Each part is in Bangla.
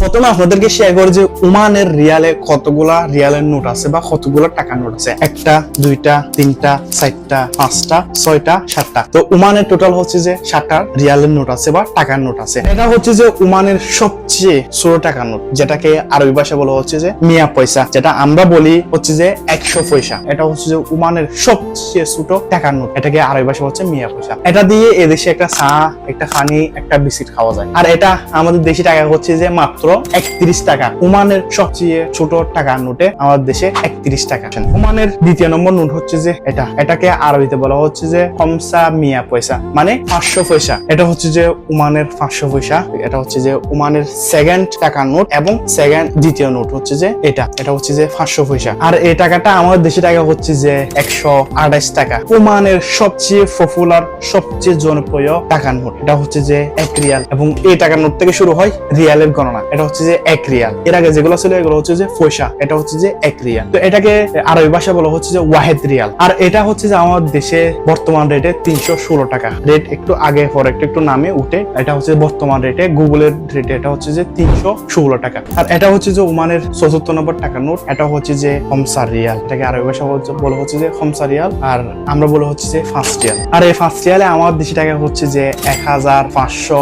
প্রথমে আপনাদেরকে শেয়ার করে যে ওমানের রিয়ালে কতগুলা রিয়ালের নোট আছে বা কতগুলা টাকার নোট আছে। একটা, দুইটা, তিনটা, চারটা, পাঁচটা, ছয়টা, সাতটা। তো ওমানের টোটাল হচ্ছে যে সাতটা রিয়ালের নোট আছে বা টাকার নোট আছে। এটা হচ্ছে যে ওমানের সবচেয়ে ছোট টাকার নোট, যেটাকে আরবি ভাষা বলা হচ্ছে যে মিয়া পয়সা, যেটা আমরা বলি হচ্ছে যে একশো পয়সা। এটা হচ্ছে যে ওমানের সবচেয়ে ছোট টাকার নোট, এটাকে আরবি ভাষা হচ্ছে মিয়া পয়সা। এটা দিয়ে এদেশে একটা চা, একটা খানি, একটা বিস্কিট খাওয়া যায়। আর এটা আমাদের দেশি টাকা হচ্ছে যে মাত্র একত্রিশ টাকা। ওমানের সবচেয়ে ছোট টাকার নোটে আমাদের দেশে একত্রিশ টাকা। ওমানের দ্বিতীয় নম্বর নোট হচ্ছে যে এটা। এটাকে আরবিতে বলা হচ্ছে যে কমসা মিয়া পয়সা মানে পাঁচশো পয়সা। এটা হচ্ছে যে ওমানের পাঁচশো পয়সা। এটা হচ্ছে যে ওমানের সেকেন্ড টাকার নোট এবং সেকেন্ড দ্বিতীয় নোট হচ্ছে যে এটা। এটা হচ্ছে যে পাঁচশো পয়সা। আর এই টাকাটা আমাদের দেশি টাকা হচ্ছে যে একশো আঠাইশ টাকা। ওমানের সবচেয়ে পপুলার সবচেয়ে জনপ্রিয় টাকার নোট, এটা হচ্ছে যে এক রিয়াল। এবং এই টাকার নোট থেকে শুরু হয় রিয়ালের গণনা। এটা হচ্ছে যে এক রিয়াল এর আগে যেগুলো ছিল এগুলো হচ্ছে যে পয়সা এটা হচ্ছে যে এক রিয়াল তো এটাকে আরবি ভাষা বলা হচ্ছে যে ওয়াহেদ রিয়াল আর এটা হচ্ছে যে আমার দেশে বর্তমান রেটে তিনশো ষোলো টাকা রেট একটু আগে পরে একটু একটু নামে উঠে এটা হচ্ছে বর্তমান রেটে গুগলের রেটে এটা হচ্ছে যে তিনশো ষোলো টাকা আর এটা হচ্ছে যে ওমানের চতুর্থ নম্বর টাকা নোট এটা হচ্ছে যে হমসার রিয়াল এটাকে আরবি ভাষা বলা হচ্ছে যে হমসা রিয়াল আর আমরা বলা হচ্ছে যে ফার্স্ট রিয়াল আর এই ফার্স্ট রিয়ালে আমার দেশি টাকা হচ্ছে যে এক হাজার পাঁচশো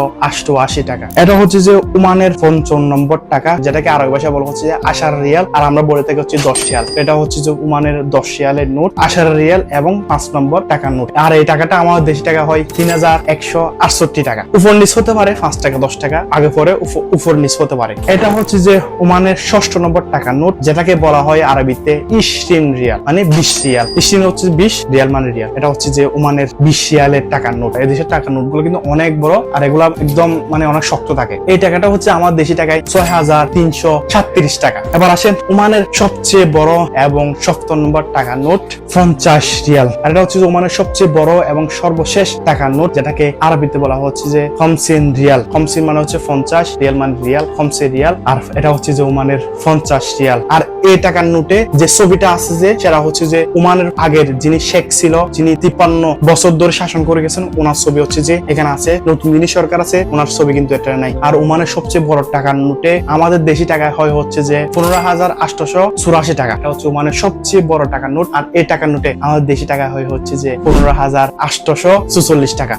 টাকা এটা হচ্ছে যে ওমানের পঞ্চম নম্বর টাকা, যেটাকে আরবি ভাষা বলা হচ্ছে যে আশার রিয়াল, আর আমরা বলে থাকি হচ্ছে দশ রিয়াল। এটা হচ্ছে যে ওমানের দশ রিয়ালের নোট আশার রিয়াল এবং পাঁচ নম্বর টাকার নোট। আর এই টাকাটা আমার দেশি টাকা হয় তিন হাজার একশো আটষট্টি টাকা। উপর নিচ হতে পারে পাঁচ টাকা, দশ টাকা, আগে পরে উপ- উপর নিচ হতে পারে। এটা হচ্ছে যে ওমানের ষষ্ঠ নম্বর টাকার নোট, যেটাকে বলা হয় আরবিতে ইস্টিন রিয়াল মানে বিশ রিয়াল। ইস্টিন হচ্ছে বিশ, রিয়াল মানে রিয়াল। এটা হচ্ছে যে ওমানের বিশ রিয়ালের টাকার নোট। এদেশের টাকার নোটগুলো কিন্তু অনেক বড়, আর এগুলা একদম মানে অনেক শক্ত থাকে। এই টাকাটা হচ্ছে আমার দেশি টাকায় ছয় হাজার তিনশো সাতত্রিশ টাকা। এবার আসেন ওমানের সবচেয়ে বড় এবং সপ্তম নম্বর টাকার নোট, পঞ্চাশ রিয়াল। আর এটা হচ্ছে ওমানের সবচেয়ে বড় এবং সর্বশেষ টাকার নোট, যেটাকে আরবিতে বলা হচ্ছে যে খমসিন রিয়াল। খমসিন মানে হচ্ছে পঞ্চাশ, রিয়াল মানে রিয়াল, খমসে রিয়াল। আর এটা হচ্ছে যে ওমানের পঞ্চাশ রিয়াল। আর এই টাকার নোটে যে ছবিটা আছে যে, সেটা হচ্ছে যে ওমানের আগের যিনি শেখ ছিল, যিনি তিপ্পান্ন বছর ধরে শাসন করে গেছেন, ওনার ছবি হচ্ছে যে এখানে আছে, নতুন যিনি সরকার আছে, ওনার ছবি কিন্তু এটা নাই। আর ওমানের সবচেয়ে বড় টাকার নোটে আমাদের দেশি টাকা হয় হচ্ছে যে পনেরো হাজার আটশো চুরাশি টাকা। এটা হচ্ছে মানে সবচেয়ে বড় টাকা নোট। আর এই টাকা নোটে আমাদের দেশি টাকা হয় হচ্ছে যে পনেরো হাজার আটশো চুচল্লিশ টাকা।